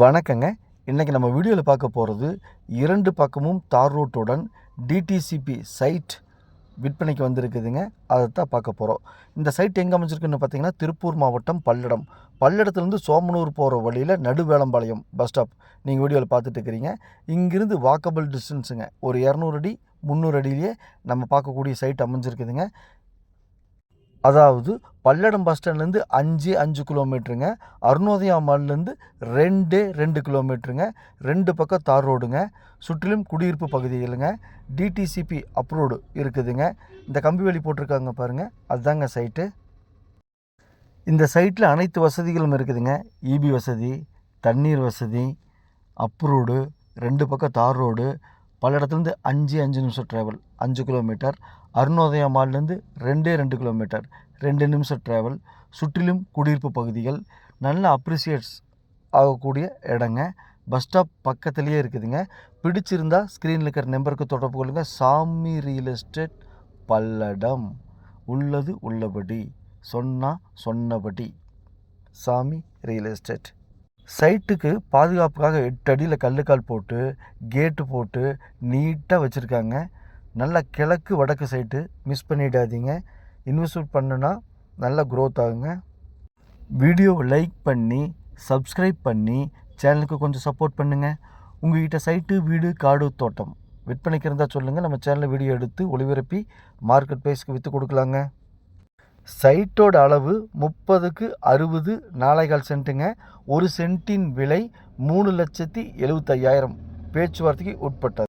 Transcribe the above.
வணக்கங்க. இன்றைக்கி நம்ம வீடியோவில் பார்க்க போகிறது இரண்டு பக்கமும் தார் ரோட்டுடன் டிடிசிபி சைட் விற்பனைக்கு வந்திருக்குதுங்க. அதை தான் பார்க்க போகிறோம் இந்த சைட் எங்கே அமைஞ்சிருக்குன்னு பார்த்தீங்கன்னா திருப்பூர் மாவட்டம் பல்லடம். பல்லடத்துலேருந்து சோமனூர் போகிற வழியில் நடுவேளம்பாளையம் பஸ் ஸ்டாப் நீங்கள் வீடியோவில் பார்த்துட்டு இருக்கிறீங்க. இங்கிருந்து வாக்கபிள் டிஸ்டன்ஸுங்க ஒரு இரநூறு அடி முந்நூறு அடியிலேயே நம்ம பார்க்கக்கூடிய சைட் அமைஞ்சிருக்குதுங்க. அதாவது பல்லடம் பஸ் ஸ்டாண்ட்லேருந்து அஞ்சு அஞ்சு கிலோமீட்டருங்க அருணோதயா மால்லேருந்து ரெண்டு ரெண்டு கிலோமீட்டருங்க ரெண்டு பக்கம் தார் ரோடுங்க. சுற்றிலும் குடியிருப்பு பகுதிகளுங்க. டிடிசிபி அப்ரோடு இருக்குதுங்க. இந்த கம்பி வேலி போட்டிருக்காங்க பாருங்கள் அதுதாங்க சைட்டு இந்த சைட்டில் அனைத்து வசதிகளும் இருக்குதுங்க. இபி வசதி தண்ணீர் வசதி அப்ரோடு ரெண்டு பக்கம் தார் ரோடு பல்லடத்துலேருந்து அஞ்சு அஞ்சு நிமிஷம் ட்ராவல் அஞ்சு கிலோமீட்டர் அருணோதயா மால்லேருந்து ரெண்டே ரெண்டு கிலோமீட்டர் ரெண்டு நிமிஷம் ட்ராவல் சுற்றிலும் குடியிருப்பு பகுதிகள். நல்ல அப்ரிசியேட்ஸ் ஆகக்கூடிய இடங்க. பஸ் ஸ்டாப் பக்கத்துலேயே இருக்குதுங்க. பிடிச்சிருந்தா ஸ்க்ரீனில் இருக்கிற நம்பருக்கு தொடர்பு கொள்ளுங்கள் சாமி ரியல் எஸ்டேட் பல்லடம். உள்ளது உள்ளபடி. சொன்னால் சொன்னபடி. சாமி ரியல் எஸ்டேட் சைட்டுக்கு பாதுகாப்புக்காக எட்டு அடியில் கல்லுக்கால் போட்டு கேட்டு போட்டு நீட்டாக வச்சுருக்காங்க. நல்லா கிழக்கு வடக்கு சைட்டு மிஸ் பண்ணிடாதீங்க. இன்வெஸ்ட்மெண்ட் பண்ணுனா நல்லா க்ரோத் ஆகுங்க. வீடியோவை லைக் பண்ணி சப்ஸ்கிரைப் பண்ணி சேனலுக்கு கொஞ்சம் சப்போர்ட் பண்ணுங்கள் உங்கள்கிட்ட சைட்டு வீடு காடு தோட்டம் விற்பனைக்கு இருந்தால் சொல்லுங்கள் நம்ம சேனலில் வீடியோ எடுத்து ஒளிபரப்பி மார்க்கெட் ப்ரைஸ்க்கு விற்று கொடுக்கலாங்க. சைட்டோட அளவு முப்பதுக்கு அறுபது நாலேகால் சென்ட்டுங்க. ஒரு சென்ட்டின் விலை மூணு லட்சத்தி எழுபத்தையாயிரம் பேச்சுவார்த்தைக்கு உட்பட்டது.